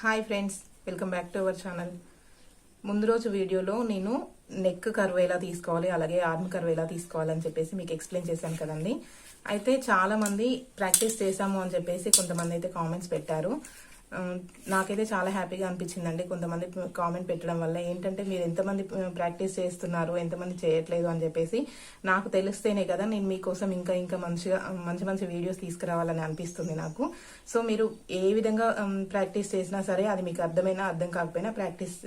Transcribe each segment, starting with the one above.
Hi friends welcome back to our channel. ముందు రోజు వీడియోలో నేను నెక్ కర్వ్ ఎలా తీసుకోవాలి అలాగే ఆర్మ్ కర్వ్ ఎలా తీసుకోవాలి అని చెప్పేసి మీకు ఎక్స్ప్లెయిన్ చేశాను కదండి. అయితే చాలామంది ప్రాక్టీస్ చేశాము అని చెప్పేసి కొంతమంది అయితే కామెంట్స్ పెట్టారు. నాకైతే చాలా హ్యాపీగా అనిపించిందండి కొంతమంది కామెంట్ పెట్టడం వల్ల. ఏంటంటే మీరు ఎంతమంది ప్రాక్టీస్ చేస్తున్నారు ఎంతమంది చేయట్లేదు అని చెప్పేసి నాకు తెలిస్తేనే కదా నేను మీకోసం ఇంకా ఇంకా మంచిగా మంచి మంచి వీడియోస్ తీసుకురావాలని అనిపిస్తుంది నాకు. సో మీరు ఏ విధంగా ప్రాక్టీస్ చేసినా సరే అది మీకు అర్థమైనా అర్థం కాకపోయినా ప్రాక్టీస్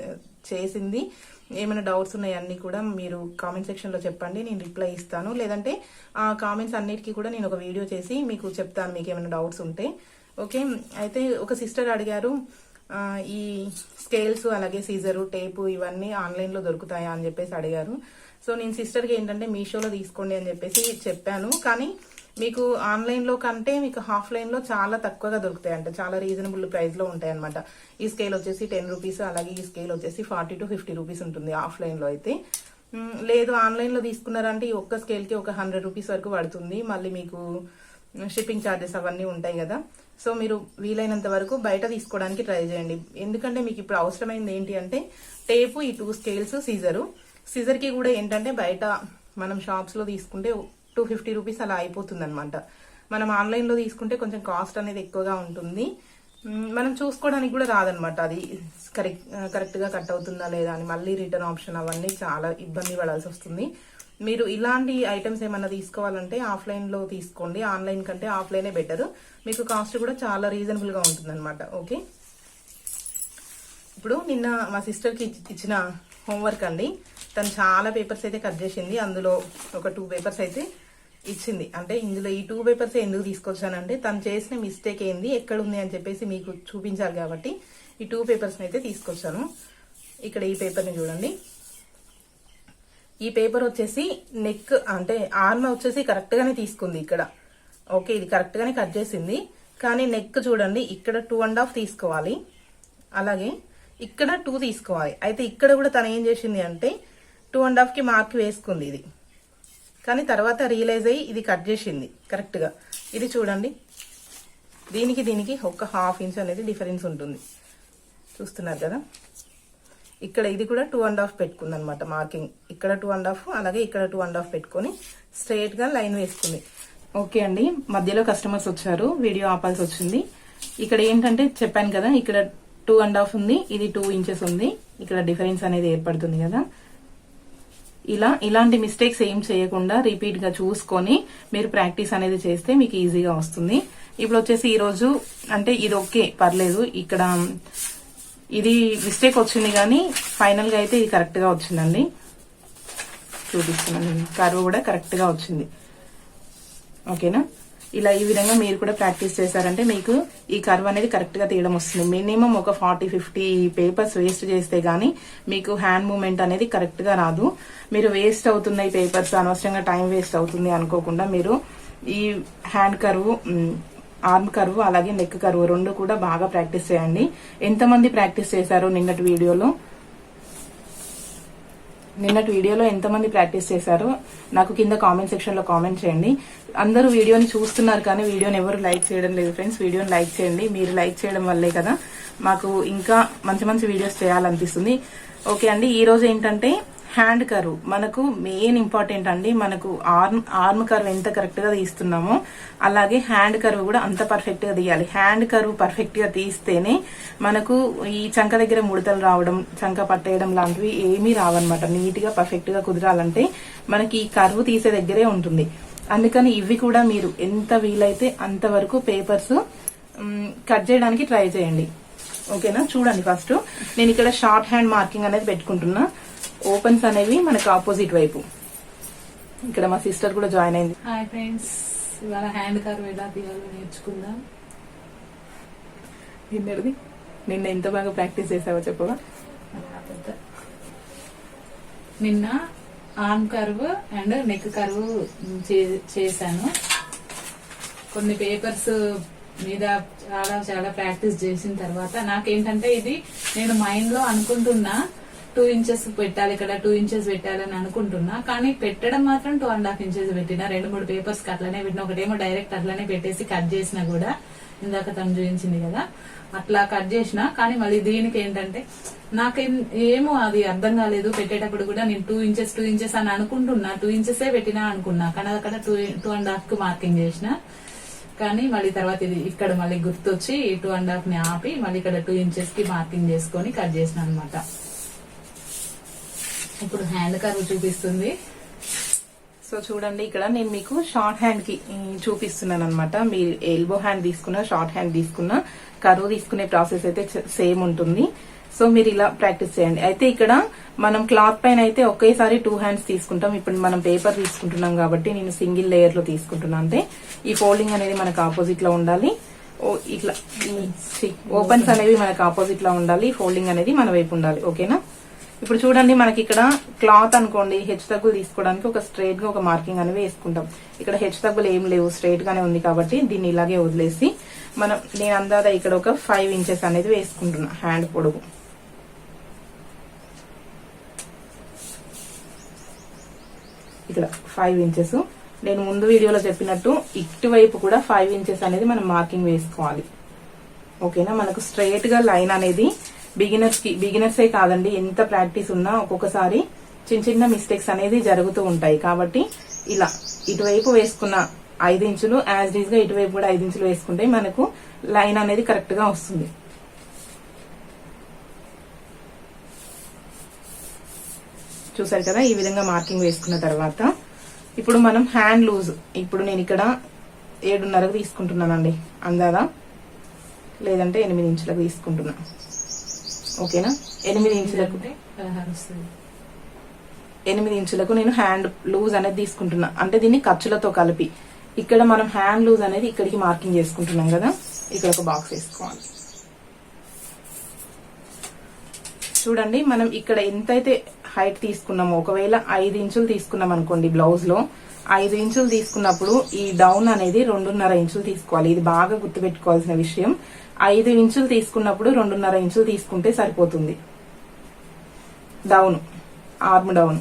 చేసింది. ఏమైనా డౌట్స్ ఉన్నాయన్నీ కూడా మీరు కామెంట్ సెక్షన్లో చెప్పండి నేను రిప్లై ఇస్తాను. లేదంటే ఆ కామెంట్స్ అన్నిటికీ కూడా నేను ఒక వీడియో చేసి మీకు చెప్తాను మీకు ఏమైనా డౌట్స్ ఉంటే. ఓకే అయితే ఒక సిస్టర్ అడిగారు ఈ స్కేల్స్ అలాగే సీజరు టేపు ఇవన్నీ ఆన్లైన్లో దొరుకుతాయా? అని చెప్పేసి అడిగారు. సో నేను సిస్టర్కి ఏంటంటే మీషోలో తీసుకోండి అని చెప్పేసి చెప్పాను. కానీ మీకు ఆన్లైన్లో కంటే మీకు ఆఫ్లైన్లో చాలా తక్కువగా దొరుకుతాయి అంటే చాలా రీజనబుల్ ప్రైస్లో ఉంటాయి అనమాట ఈ స్కేల్ వచ్చేసి టెన్ రూపీస్ అలాగే ఈ స్కేల్ వచ్చేసి ఫార్టీ టు ఫిఫ్టీ రూపీస్ ఉంటుంది ఆఫ్లైన్లో అయితే. లేదు ఆన్లైన్లో తీసుకున్నారంటే ఈ ఒక్క స్కేల్కి ఒక హండ్రెడ్ రూపీస్ వరకు పడుతుంది. మళ్ళీ మీకు షిప్పింగ్ ఛార్జెస్ అవన్నీ ఉంటాయి కదా. సో మీరు వీలైనంత వరకు బయట తీసుకోవడానికి ట్రై చేయండి. ఎందుకంటే మీకు ఇప్పుడు అవసరమైంది ఏంటి అంటే టేపు ఈ టూ స్కేల్స్ సీజరు సీజర్కి కూడా ఏంటంటే బయట మనం షాప్స్లో తీసుకుంటే టూ ఫిఫ్టీ రూపీస్ అలా అయిపోతుంది అనమాట మనం ఆన్లైన్లో తీసుకుంటే కొంచెం కాస్ట్ అనేది ఎక్కువగా ఉంటుంది. మనం చూసుకోవడానికి కూడా రాదనమాట అది కరెక్ట్ కరెక్ట్గా కట్ అవుతుందా లేదా అని మళ్ళీ రిటర్న్ ఆప్షన్ అవన్నీ చాలా ఇబ్బంది పడాల్సి వస్తుంది. మీరు ఇలాంటి ఐటమ్స్ ఏమైనా తీసుకోవాలంటే ఆఫ్లైన్లో తీసుకోండి. ఆన్లైన్ కంటే ఆఫ్లైనే బెటర్ మీకు కాస్ట్ కూడా చాలా రీజనబుల్గా ఉంటుంది అనమాట ఓకే ఇప్పుడు నిన్న మా సిస్టర్కి ఇచ్చిన హోంవర్క్ అండి. తను చాలా పేపర్స్ అయితే కట్ చేసింది. అందులో ఒక టూ పేపర్స్ అయితే ఇచ్చింది. అంటే ఇందులో ఈ టూ పేపర్స్ ఎందుకు తీసుకొచ్చానంటే తను చేసిన మిస్టేక్ ఏంది ఎక్కడ ఉంది అని చెప్పేసి మీకు చూపించాలి కాబట్టి ఈ టూ పేపర్స్ని అయితే తీసుకొచ్చాను. ఇక్కడ ఈ పేపర్ని చూడండి. ఈ పేపర్ వచ్చేసి నెక్ అంటే ఆర్మ్ వచ్చేసి కరెక్ట్ గానే తీసుకుంది ఇక్కడ. ఓకే ఇది కరెక్ట్ గానే కట్ చేసింది. కానీ నెక్ చూడండి ఇక్కడ టూ అండ్ హాఫ్ తీసుకోవాలి. అలాగే ఇక్కడ టూ తీసుకోవాలి. అయితే ఇక్కడ కూడా తను ఏం చేసింది అంటే టూ అండ్ హాఫ్కి మార్క్ వేసుకుంది ఇది. కానీ తర్వాత రియలైజ్ అయ్యి ఇది కట్ చేసింది కరెక్ట్గా. ఇది చూడండి. దీనికి దీనికి ఒక హాఫ్ ఇంచ్ అనేది డిఫరెన్స్ ఉంటుంది. చూస్తున్నారు కదా? ఇక్కడ ఇది కూడా టూ అండ్ హాఫ్ పెట్టుకుంది అనమాట మార్కింగ్ ఇక్కడ టూ అండ్ హాఫ్ అలాగే ఇక్కడ టూ అండ్ హాఫ్ పెట్టుకొని స్ట్రైట్గా లైన్ వేసుకుంది. ఓకే అండి. మధ్యలో కస్టమర్స్ వచ్చారు. వీడియో ఆపాల్సి వచ్చింది. ఇక్కడ ఏంటంటే చెప్పాను కదా ఇక్కడ టూ అండ్ హాఫ్ ఉంది ఇది టూ ఇంచెస్ ఉంది. ఇక్కడ డిఫరెన్స్ అనేది ఏర్పడుతుంది కదా. ఇలా ఇలాంటి మిస్టేక్స్ ఏం చేయకుండా రిపీట్గా చూసుకొని మీరు ప్రాక్టీస్ అనేది చేస్తే మీకు ఈజీగా వస్తుంది. ఇప్పుడు వచ్చేసి ఈ రోజు అంటే ఇది ఓకే పర్లేదు. ఇక్కడ ఇది మిస్టేక్ వచ్చింది కానీ ఫైనల్గా అయితే ఇది కరెక్ట్గా వచ్చిందండి. చూపిస్తున్నాను. కర్వ్ కూడా కరెక్ట్గా వచ్చింది. ఓకేనా ఇలా ఈ విధంగా మీరు కూడా ప్రాక్టీస్ చేశారంటే మీకు ఈ కర్వ్ అనేది కరెక్ట్గా తీయడం వస్తుంది. మినిమం ఒక ఫార్టీ ఫిఫ్టీ పేపర్స్ వేస్ట్ చేస్తే గానీ మీకు హ్యాండ్ మూమెంట్ అనేది కరెక్ట్గా రాదు. మీరు వేస్ట్ అవుతున్నాయి పేపర్స్ అనవసరంగా టైం వేస్ట్ అవుతుంది అనుకోకుండా మీరు ఈ హ్యాండ్ కర్వ్ ఆర్మ్ కర్వ్ అలాగే నెక్ కర్వ్ రెండు కూడా బాగా ప్రాక్టీస్ చేయండి. ఎంతమంది ప్రాక్టీస్ చేశారో నిన్నటి వీడియోలో? నిన్నటి వీడియోలో ఎంతమంది ప్రాక్టీస్ చేశారో? నాకు కింద కామెంట్ సెక్షన్లో కామెంట్ చేయండి. అందరూ వీడియోని చూస్తున్నారు కానీ వీడియోని ఎవరు లైక్ చేయడం లేదు ఫ్రెండ్స్. వీడియోని లైక్ చేయండి. మీరు లైక్ చేయడం వల్లే కదా మాకు ఇంకా మంచి మంచి వీడియోస్ చేయాలనిపిస్తుంది. ఓకే అండి ఈ రోజు ఏంటంటే హ్యాండ్ కర్వ్. మనకు మెయిన్ ఇంపార్టెంట్ అండి మనకు ఆర్మ్ ఆర్మ్ కర్వ్ ఎంత కరెక్ట్గా తీస్తున్నామో అలాగే హ్యాండ్ కర్వ్ కూడా అంత పర్ఫెక్ట్గా తీయాలి. హ్యాండ్ కర్వ్ పర్ఫెక్ట్గా తీస్తేనే మనకు ఈ చంక దగ్గర ముడతలు రావడం చంక పట్టేయడం లాంటివి ఏమీ రావన్నమాట. నీట్గా పర్ఫెక్ట్గా కుదరాలంటే మనకి ఈ కర్వ్ తీసే దగ్గరే ఉంటుంది. అందుకని ఇవి కూడా మీరు ఎంత వీలైతే అంతవరకు పేపర్స్ కట్ చేయడానికి ట్రై చేయండి. ఓకేనా? చూడండి ఫస్ట్. నేను ఇక్కడ షార్ట్ హ్యాండ్ మార్కింగ్ అనేది పెట్టుకుంటున్నా. ఓపెన్స్ అనేవి మనకు ఆపోజిట్ వైపు. ఇక్కడ మా సిస్టర్ కూడా జాయిన్ అయింది. హాయ్ ఫ్రెండ్స్ ఇవాళ హ్యాండ్ కర్వ్ ఎలా తీయాలో నేర్చుకుందాం. నిన్నటిది నిన్న ఎంత బాగా ప్రాక్టీస్ చేసావో చెప్పవా? నిన్న arm curve and neck curve చేశాను. కొన్ని పేపర్స్ మీద చాలా చాలా ప్రాక్టీస్ చేసిన తర్వాత నాకేంటంటే ఇది నేను మైండ్లో అనుకుంటున్నా. టూ ఇంచెస్ పెట్టాలి ఇక్కడ టూ ఇంచెస్ పెట్టాలని అనుకుంటున్నా. కానీ పెట్టడం మాత్రం టూ అండ్ హాఫ్ ఇంచెస్ పెట్టిన రెండు మూడు పేపర్స్ అట్లనే పెట్టిన ఒకటేమో డైరెక్ట్ అట్లనే పెట్టేసి కట్ చేసినా కూడా ఇందాక తను చూపించింది కదా అట్లా కట్ చేసిన. కానీ మళ్ళీ దీనికి ఏంటంటే నాకు ఏమో అది అర్థం కాలేదు. పెట్టేటప్పుడు కూడా నేను టూ ఇంచెస్ టూ ఇంచెస్ అని అనుకుంటున్నా. టూ ఇంచెస్ పెట్టినా అనుకున్నా. కానీ అక్కడ టూ టూ అండ్ హాఫ్కు మార్కింగ్ చేసిన. కానీ మళ్ళీ తర్వాత ఇది ఇక్కడ మళ్ళీ గుర్తొచ్చి టూ అండ్ హాఫ్ని ఆపి మళ్ళీ ఇక్కడ టూ ఇంచెస్కి మార్కింగ్ చేసుకొని కట్ చేసిన అనమాట ఇప్పుడు హ్యాండ్ కర్వ్ చూపిస్తుంది. సో చూడండి ఇక్కడ నేను మీకు షార్ట్ హ్యాండ్కి చూపిస్తున్నాను అనమాట మీరు ఎల్బో హ్యాండ్ తీసుకున్నా షార్ట్ హ్యాండ్ తీసుకున్నా కరువు తీసుకునే ప్రాసెస్ అయితే సేమ్ ఉంటుంది. సో మీరు ఇలా ప్రాక్టీస్ చేయండి. అయితే ఇక్కడ మనం క్లాత్ పైన అయితే ఒకేసారి టూ హ్యాండ్స్ తీసుకుంటాం. ఇప్పుడు మనం పేపర్ తీసుకుంటున్నాం కాబట్టి నేను సింగిల్ లేయర్లో తీసుకుంటున్నా. అంటే ఈ ఫోల్డింగ్ అనేది మనకు ఆపోజిట్లో ఉండాలి. ఓ ఇట్లా ఓపెన్స్ అనేవి మనకు ఆపోజిట్లో ఉండాలి. ఫోల్డింగ్ అనేది మన వైపు ఉండాలి. ఓకేనా ఇప్పుడు చూడండి మనకి ఇక్కడ క్లాత్ అనుకోండి హెచ్చు తగ్గులు తీసుకోవడానికి ఒక స్ట్రైట్గా ఒక మార్కింగ్ అనేది వేసుకుంటాం. ఇక్కడ హెచ్చు తగ్గులు ఏం లేవు స్ట్రైట్ గానే ఉంది కాబట్టి దీన్ని ఇలాగే వదిలేసి మనం నేను అందాద ఇక్కడ ఒక ఫైవ్ ఇంచెస్ అనేది వేసుకుంటున్నా హ్యాండ్ పొడుగు. ఇక్కడ ఫైవ్ ఇంచెస్ నేను ముందు వీడియోలో చెప్పినట్టు ఇటువైపు కూడా ఫైవ్ ఇంచెస్ అనేది మనం మార్కింగ్ వేసుకోవాలి. ఓకేనా మనకు స్ట్రైట్గా లైన్ అనేది బిగినర్స్కి బిగినర్సే కాదండి ఎంత ప్రాక్టీస్ ఉన్నా ఒక్కొక్కసారి చిన్న చిన్న మిస్టేక్స్ అనేది జరుగుతూ ఉంటాయి. కాబట్టి ఇలా ఇటువైపు వేసుకున్న ఐదు ఇంచులు యాజ్ డీజ్గా ఇటువైపు కూడా ఐదు ఇంచులు వేసుకుంటే మనకు లైన్ అనేది కరెక్ట్గా వస్తుంది. చూసారు కదా ఈ విధంగా మార్కింగ్ వేసుకున్న తర్వాత ఇప్పుడు మనం హ్యాండ్ లూజ్ ఇప్పుడు నేను ఇక్కడ ఏడున్నరకు తీసుకుంటున్నానండి. అందాదా? లేదంటే ఎనిమిది ఇంచులకు తీసుకుంటున్నాను ఓకేనా? ఎనిమిది ఇంచులకు. పదహారు వస్తుంది ఎనిమిది ఇంచులకు నేను హ్యాండ్ లూజ్ అనేది తీసుకుంటున్నా. అంటే దీన్ని ఖర్చులతో కలిపి. ఇక్కడ మనం హ్యాండ్ లూజ్ అనేది ఇక్కడికి మార్కింగ్ చేసుకుంటున్నాం కదా? ఇక్కడ ఒక బాక్స్ వేసుకోవాలి. చూడండి మనం ఇక్కడ ఎంతైతే హైట్ తీసుకున్నామో ఒకవేళ ఐదు ఇంచులు తీసుకున్నాం అనుకోండి బ్లౌజ్లో. ఐదు ఇంచులు తీసుకున్నప్పుడు ఈ డౌన్ అనేది రెండున్నర ఇంచులు తీసుకోవాలి. ఇది బాగా గుర్తుపెట్టుకోవాల్సిన విషయం. ఐదు ఇంచులు తీసుకున్నప్పుడు రెండున్నర ఇంచులు తీసుకుంటే సరిపోతుంది. డౌన్. Arm down.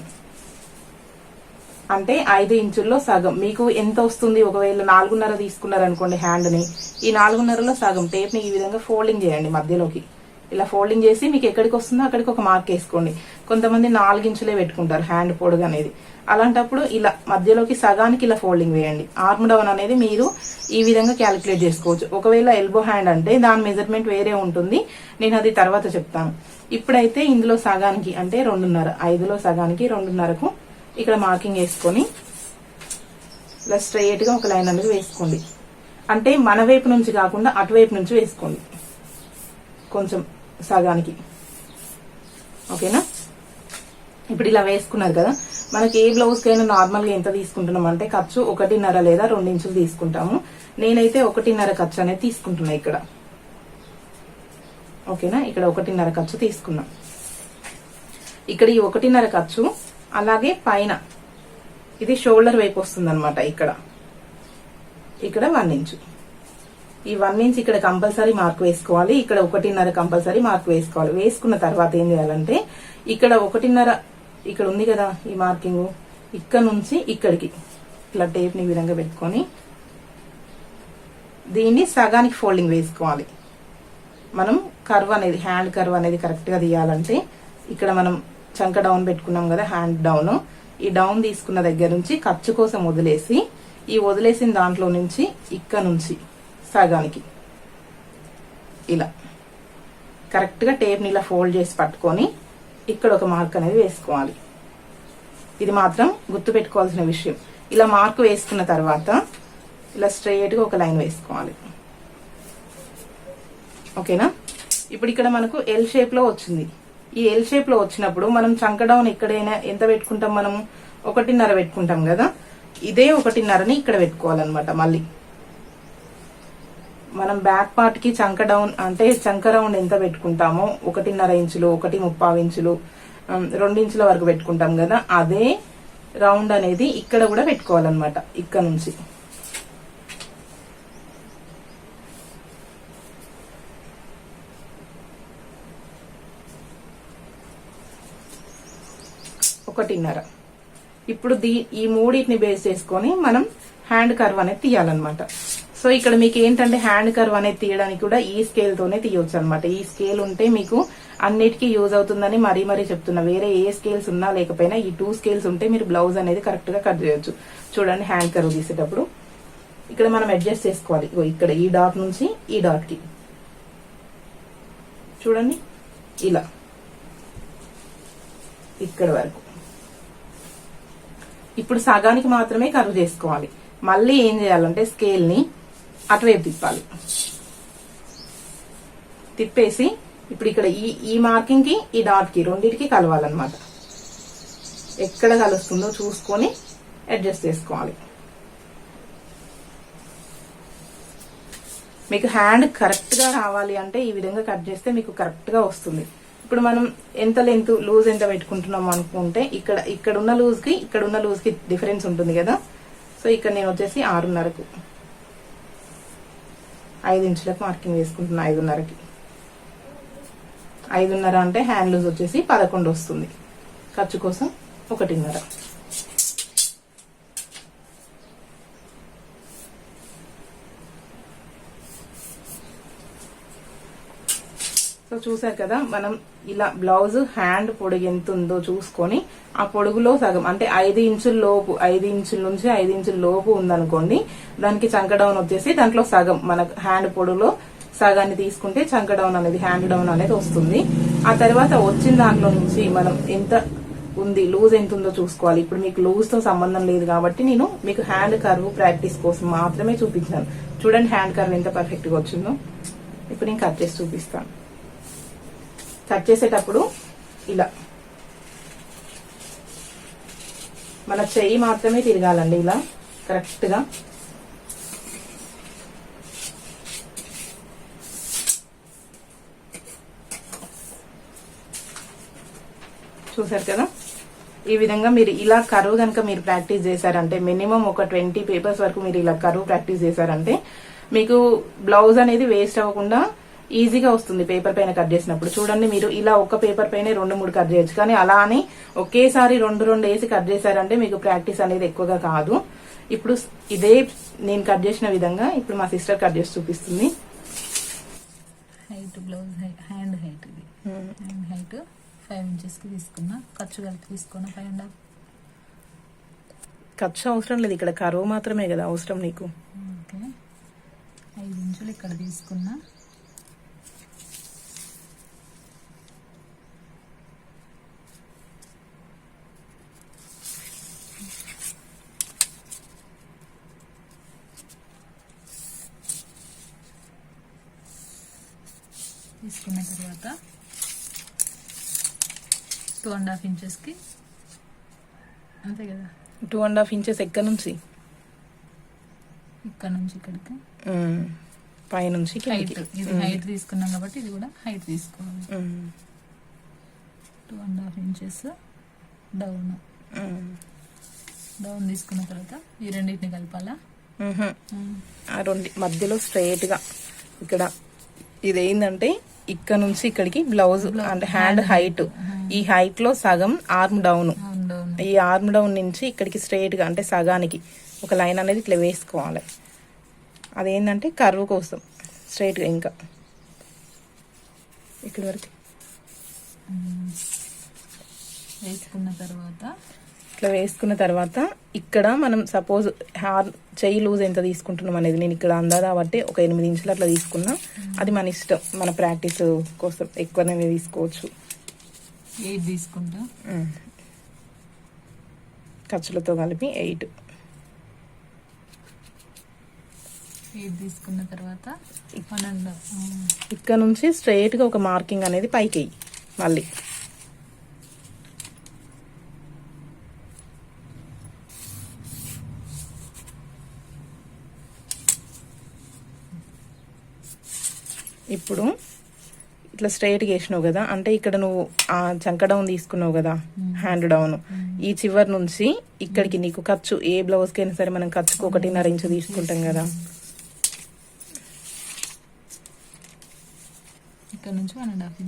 అంటే ఐదు ఇంచుల్లో సగం. మీకు ఎంత వస్తుంది? ఒకవేళ నాలుగున్నర తీసుకున్నారనుకోండి హ్యాండ్ని. ఈ నాలుగున్నరలో సగం. టేప్ని ఈ విధంగా ఫోల్డింగ్ చేయండి మధ్యలోకి. ఇలా ఫోల్డింగ్ చేసి మీకు ఎక్కడికి వస్తుందో అక్కడికి ఒక మార్క్ వేసుకోండి. కొంతమంది నాలుగించులే పెట్టుకుంటారు హ్యాండ్ పొడుగు అనేది. అలాంటప్పుడు ఇలా మధ్యలోకి సగానికి ఇలా ఫోల్డింగ్ వేయండి. ఆర్మ్ డౌన్ అనేది మీరు ఈ విధంగా క్యాలిక్యులేట్ చేసుకోవచ్చు. ఒకవేళ ఎల్బో హ్యాండ్ అంటే దాని మెజర్మెంట్ వేరే ఉంటుంది. నేను అది తర్వాత చెప్తాను. ఇప్పుడైతే ఇందులో సగానికి అంటే రెండున్నర ఐదులో సగానికి రెండున్నరకు ఇక్కడ మార్కింగ్ వేసుకొని ఇలా స్ట్రైట్గా ఒక లైన్ అనేది వేసుకోండి. అంటే మన వైపు నుంచి కాకుండా అటువైపు నుంచి వేసుకోండి. కొంచెం సగానికి ఓకేనా? ఇప్పుడు ఇలా వేసుకున్నారు కదా మనకి ఏ బ్లౌజ్ కైనా నార్మల్గా ఎంత తీసుకుంటున్నాం అంటే ఖర్చు ఒకటిన్నర లేదా రెండు ఇంచులు తీసుకుంటాము. నేనైతే ఒకటిన్నర ఖర్చు అనేది తీసుకుంటున్నా ఇక్కడ. ఓకేనా? ఇక్కడ ఒకటిన్నర ఖర్చు తీసుకున్నాం. ఇక్కడ ఈ ఒకటిన్నర ఖర్చు అలాగే పైన. ఇది షోల్డర్ వైపు వస్తుంది ఇక్కడ. ఇక్కడ వన్ ఇంచు. ఈ వన్ ఇంచ్ ఇక్కడ కంపల్సరీ మార్క్ వేసుకోవాలి. ఇక్కడ ఒకటిన్నర కంపల్సరీ మార్క్ వేసుకోవాలి. వేసుకున్న తర్వాత ఏం చేయాలంటే ఇక్కడ ఒకటిన్నర ఇక్కడ ఉంది కదా ఈ మార్కింగ్ ఇక్కడ నుంచి ఇక్కడికి ఇట్లా టేప్ని విధంగా పెట్టుకొని దీన్ని సగానికి ఫోల్డింగ్ వేసుకోవాలి. మనం కర్వ్ అనేది హ్యాండ్ కర్వ్ అనేది కరెక్ట్గా తీయాలంటే ఇక్కడ మనం చంక డౌన్ పెట్టుకున్నాం కదా హ్యాండ్ డౌన్ ఈ డౌన్ తీసుకున్న దగ్గర నుంచి ఖర్చు కోసం వదిలేసి ఈ వదిలేసిన దాంట్లో నుంచి ఇక్కడ నుంచి సగానికి. ఇలా. కరెక్ట్గా టేప్ని ఇలా ఫోల్డ్ చేసి పట్టుకొని ఇక్కడ ఒక మార్క్ అనేది వేసుకోవాలి. ఇది మాత్రం గుర్తు పెట్టుకోవాల్సిన విషయం. ఇలా మార్క్ వేసుకున్న తర్వాత ఇలా స్ట్రైట్గా ఒక లైన్ వేసుకోవాలి. ఓకేనా? ఇప్పుడు ఇక్కడ మనకు ఎల్ షేప్లో వచ్చింది. ఈ ఎల్ షేప్లో వచ్చినప్పుడు మనం చంకడౌన్ ఎక్కడైనా ఎంత పెట్టుకుంటాం మనం? ఒకటిన్నర పెట్టుకుంటాం కదా? ఇదే ఒకటిన్నరని ఇక్కడ పెట్టుకోవాలన్నమాట మళ్ళీ. మనం బ్యాక్ పార్ట్కి చంక డౌన్ అంటే చంక రౌండ్ ఎంత పెట్టుకుంటామో ఒకటిన్నర ఇంచులు ఒకటి ముప్పావు ఇంచులు రెండు ఇంచుల వరకు పెట్టుకుంటాం కదా అదే రౌండ్ అనేది ఇక్కడ కూడా పెట్టుకోవాలన్నమాట ఇక్కడ నుంచి. ఒకటిన్నర. ఇప్పుడు దీ ఈ మూడింటిని బేస్ చేసుకొని మనం హ్యాండ్ కర్వ్ అనేది తీయాలన్నమాట. సో ఇక్కడ మీకు ఏంటంటే హ్యాండ్ కర్వ్ అనేది తీయడానికి కూడా ఈ స్కేల్ తోనే తీయొచ్చు అనమాట ఈ స్కేల్ ఉంటే మీకు అన్నిటికీ యూజ్ అవుతుందని మరీ మరీ చెప్తున్నా. వేరే ఏ స్కేల్స్ ఉన్నా లేకపోయినా ఈ టూ స్కేల్స్ ఉంటే మీరు బ్లౌజ్ అనేది కరెక్ట్గా కట్ చేయొచ్చు. చూడండి హ్యాండ్ కర్వ్ తీసేటప్పుడు. ఇక్కడ మనం అడ్జస్ట్ చేసుకోవాలి. ఇక్కడ ఈ డాట్ నుంచి ఈ డాట్కి. చూడండి. ఇలా. ఇక్కడ వరకు. ఇప్పుడు సగానికి మాత్రమే కర్వ్ చేసుకోవాలి. మళ్ళీ ఏం చేయాలంటే స్కేల్ని అటువైపు తిప్పాలి. తిప్పేసి ఇప్పుడు ఇక్కడ ఈ ఈ మార్కింగ్కి ఈ డాట్కి రెండింటికి కలవాలన్నమాట. ఎక్కడ కలుస్తుందో చూసుకొని అడ్జస్ట్ చేసుకోవాలి. మీకు హ్యాండ్ కరెక్ట్గా రావాలి అంటే ఈ విధంగా కట్ చేస్తే మీకు కరెక్ట్గా వస్తుంది. ఇప్పుడు మనం ఎంత లెంత్ లూజ్ ఎంత పెట్టుకుంటున్నాం అనుకుంటే ఇక్కడ ఇక్కడ ఉన్న లూజ్కి ఇక్కడ ఉన్న లూజ్కి డిఫరెన్స్ ఉంటుంది కదా. సో ఇక్కడ నేను వచ్చేసి ఆరున్నరకు. ఐదు ఇంచులకు మార్కింగ్ వేసుకుంటున్నా ఐదున్నరకి. ఐదున్నర అంటే హ్యాండ్ లూజ్ వచ్చేసి పదకొండు వస్తుంది. ఖర్చు కోసం ఒకటిన్నర. సో చూసారు కదా మనం ఇలా బ్లౌజ్ హ్యాండ్ పొడుగు ఎంత ఉందో చూసుకొని ఆ పొడుగులో సగం అంటే ఐదు ఇంచుల లోపు ఐదు ఇంచుల నుంచి ఐదు ఇంచుల లోపు ఉందనుకోండి దానికి చంక డౌన్ వచ్చేసి దాంట్లో సగం మన హ్యాండ్ పొడుగులో సగాన్ని తీసుకుంటే చంక డౌన్ అనేది హ్యాండ్ డౌన్ అనేది వస్తుంది. ఆ తర్వాత వచ్చిన దాంట్లో నుంచి మనం ఎంత ఉంది లూజ్ ఎంత ఉందో చూసుకోవాలి. ఇప్పుడు మీకు లూజ్తో సంబంధం లేదు కాబట్టి నేను మీకు హ్యాండ్ కర్వ్ ప్రాక్టీస్ కోసం మాత్రమే చూపించాను. చూడండి హ్యాండ్ కర్వ్ ఎంత పర్ఫెక్ట్గా వచ్చిందో. ఇప్పుడు నేను కట్ చేసి చూపిస్తాను. కట్ చేసేటప్పుడు ఇలా. మన చెయ్యి మాత్రమే తిరగాలండి ఇలా కరెక్ట్గా. చూసారు కదా? ఈ విధంగా మీరు ఇలా కరువు కనుక మీరు ప్రాక్టీస్ చేశారంటే మినిమం ఒక ట్వంటీ పేపర్స్ వరకు మీరు ఇలా కరువు ప్రాక్టీస్ చేశారంటే మీకు బ్లౌజ్ అనేది వేస్ట్ అవ్వకుండా ఈజీగా వస్తుంది పేపర్ పైన కట్ చేసినప్పుడు. చూడండి మీరు ఇలా ఒక పేపర్ పైన రెండు మూడు కట్ చేయొచ్చు. కానీ అలా అని ఒకేసారి రెండు రెండు వేసి కట్ చేశారంటే మీకు ప్రాక్టీస్ అనేది ఎక్కువగా కాదు. ఇప్పుడు ఇదే నేను కట్ చేసిన విధంగా ఇప్పుడు మా సిస్టర్ కట్ చేసి చూపిస్తుంది. హైట్ బ్లౌజ్ హ్యాండ్ హైట్ ఇది. హ్యాండ్ హైట్ ఫైవ్ ఇంచెస్కి తీసుకున్నా ఖర్చు కలిపి తీసుకున్నా ఫైవ్ అండ్ ఖర్చు అవసరం లేదు ఇక్కడ కరువు మాత్రమే కదా అవసరం నీకు. ఓకే ఐదు ఇంచులు ఇక్కడ తీసుకున్నా. తీసుకున్న తర్వాత టూ అండ్ హాఫ్ ఇంచెస్కి అంతే కదా? టూ అండ్ హాఫ్ ఇంచెస్ ఎక్కడి నుంచి? ఇక్కడ నుంచి ఇక్కడికి. ఉమ్, పైనుంచి హైట్. ఇది హైట్ తీసుకున్నాం కాబట్టి ఇది కూడా హైట్ తీసుకోవాలి. Two and half inches down down తీసుకున్న తర్వాత ఈ రెండింటిని కలపాలా. ఆ రెండు మధ్యలో స్ట్రైట్గా ఇక్కడ ఇది ఏంటంటే ఇక్కడ నుంచి ఇక్కడికి బ్లౌజ్ అంటే హ్యాండ్ హైట్. ఈ హైట్లో సగం ఆర్మ్ డౌన్. ఈ ఆర్మ్ డౌన్ నుంచి ఇక్కడికి స్ట్రైట్గా అంటే సగానికి ఒక లైన్ అనేది ఇట్లా వేసుకోవాలి. అదేంటంటే కర్వ్ కోసం స్ట్రైట్గా ఇంకా. ఇక్కడ వరకు. వేసుకున్న తర్వాత ఇట్లా వేసుకున్న తర్వాత ఇక్కడ మనం సపోజ్ హార్ చెయ్యి లూజ్ ఎంత తీసుకుంటున్నాం అనేది నేను ఇక్కడ అందా కాబట్టి ఒక ఎనిమిది ఇంచులు అట్లా తీసుకున్నా. అది మన ఇష్టం. మన ప్రాక్టీస్ కోసం ఎక్కువనే తీసుకోవచ్చు. ఎయిట్ తీసుకుంటా. ఖర్చులతో కలిపి ఎయిట్ తీసుకున్న తర్వాత ఇక్కడ నుంచి స్ట్రైట్గా ఒక మార్కింగ్ అనేది పైకి మళ్ళీ. ఇప్పుడు ఇట్లా స్ట్రైట్గా వేసినావు కదా అంటే ఇక్కడ నువ్వు ఆ చంక డౌన్ తీసుకున్నావు కదా హ్యాండ్ డౌన్ ఈ చివరి నుంచి ఇక్కడికి నీకు ఖర్చు ఏ బ్లౌజ్ కైనా సరే మనం ఖర్చుకు ఒకటిన్నర ఇంచు తీసుకుంటాం కదా.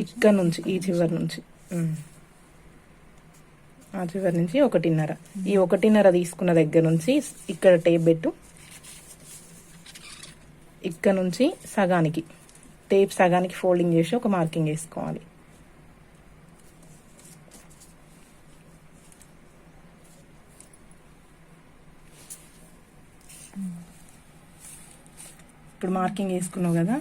ఇక్కడ నుంచి ఈ చివరి నుంచి. ఉమ్. ఆ చివరి నుంచి ఒకటిన్నర. ఈ ఒకటిన్నర తీసుకున్న దగ్గర నుంచి ఇక్కడ టేప్ పెట్టు. ఇక్కడ నుంచి సగానికి. టేప్ సగానికి ఫోల్డింగ్ చేసి ఒక మార్కింగ్ వేసుకోవాలి. ఇప్పుడు మార్కింగ్ వేసుకున్నావు కదా?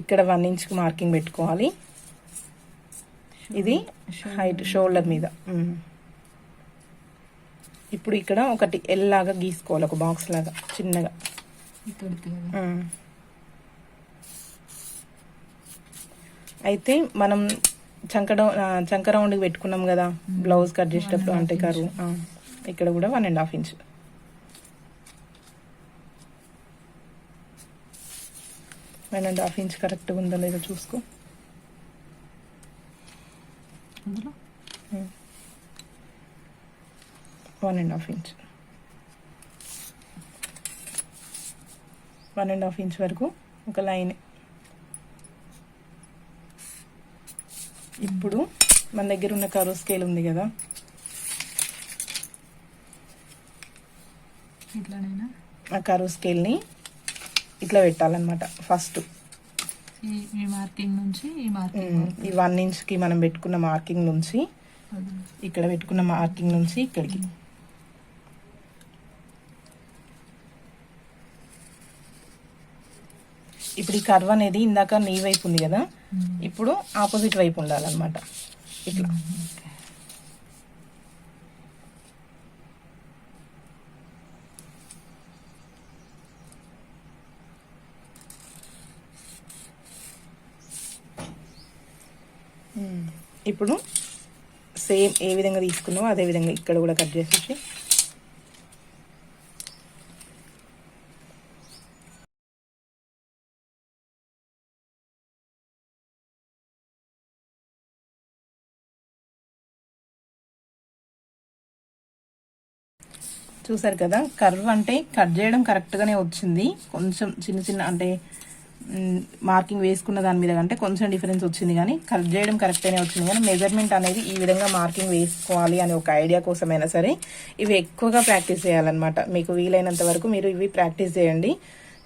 ఇక్కడ వన్ ఇంచ్కి మార్కింగ్ పెట్టుకోవాలి. ఇది హైట్ షోల్డర్ మీద. ఇప్పుడు ఇక్కడ ఒకటి ఎల్ లాగా గీసుకోవాలి ఒక బాక్స్ లాగా చిన్నగా ఇక్కడికి కదా ఉమ్. అయితే మనం చంకడ చంక రౌండ్కి పెట్టుకున్నాం కదా బ్లౌజ్ కట్ చేసేటప్పుడు అంటే కరువు ఇక్కడ కూడా one and half inch. One and half inch కరెక్ట్గా ఉందో లేదో చూసుకో. One and half inch. One and half inch వరకు ఒక లైన్ ఇప్పుడు మన దగ్గర ఉన్న కరో స్కేల్ ఉంది కదా. ఇట్లానైనా? ఆ కరో స్కేల్ని ఇట్లా పెట్టాలన్నమాట ఫస్ట్. ఈ మార్కింగ్ నుంచి ఈ మార్కింగ్ ఈ వన్ ఇంచ్కి మనం పెట్టుకున్న మార్కింగ్ నుంచి ఇక్కడ పెట్టుకున్న మార్కింగ్ నుంచి ఇక్కడికి. ఇప్పుడు ఈ కర్వ్ అనేది ఇందాక నీ వైపు ఉంది కదా? ఇప్పుడు ఆపోజిట్ వైపు ఉండాలన్నమాట. ఇట్లా. ఇప్పుడు సేమ్ ఏ విధంగా తీసుకున్నావో అదే విధంగా ఇక్కడ కూడా కట్ చేసేసి చూసారు కదా కర్వ్ అంటే కట్ చేయడం కరెక్ట్గానే వచ్చింది. కొంచెం చిన్న చిన్న అంటే మార్కింగ్ వేసుకున్న దాని మీద కంటే కొంచెం డిఫరెన్స్ వచ్చింది కానీ కట్ చేయడం కరెక్ట్గానే వచ్చింది కానీ మెజర్మెంట్ అనేది ఈ విధంగా మార్కింగ్ వేసుకోవాలి అనే ఒక ఐడియా కోసమైనా సరే ఇవి ఎక్కువగా ప్రాక్టీస్ చేయాలన్నమాట. మీకు వీలైనంత వరకు మీరు ఇవి ప్రాక్టీస్ చేయండి.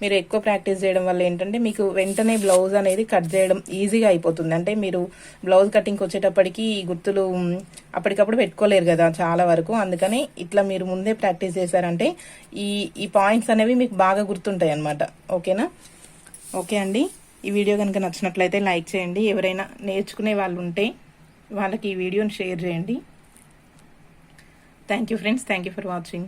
మీరు ఎక్కువ ప్రాక్టీస్ చేయడం వల్ల ఏంటంటే మీకు వెంటనే బ్లౌజ్ అనేది కట్ చేయడం ఈజీగా అయిపోతుంది. అంటే మీరు బ్లౌజ్ కటింగ్కి వచ్చేటప్పటికి ఈ గుర్తులు అప్పటికప్పుడు పెట్టుకోలేరు కదా చాలా వరకు. అందుకని ఇట్లా మీరు ముందే ప్రాక్టీస్ చేశారంటే ఈ ఈ పాయింట్స్ అనేవి మీకు బాగా గుర్తుంటాయి అన్నమాట. ఓకేనా? ఓకే అండి. ఈ వీడియో కనుక నచ్చినట్లయితే లైక్ చేయండి. ఎవరైనా నేర్చుకునే వాళ్ళు ఉంటే వాళ్ళకి ఈ వీడియోని షేర్ చేయండి. Thank you friends thank you for watching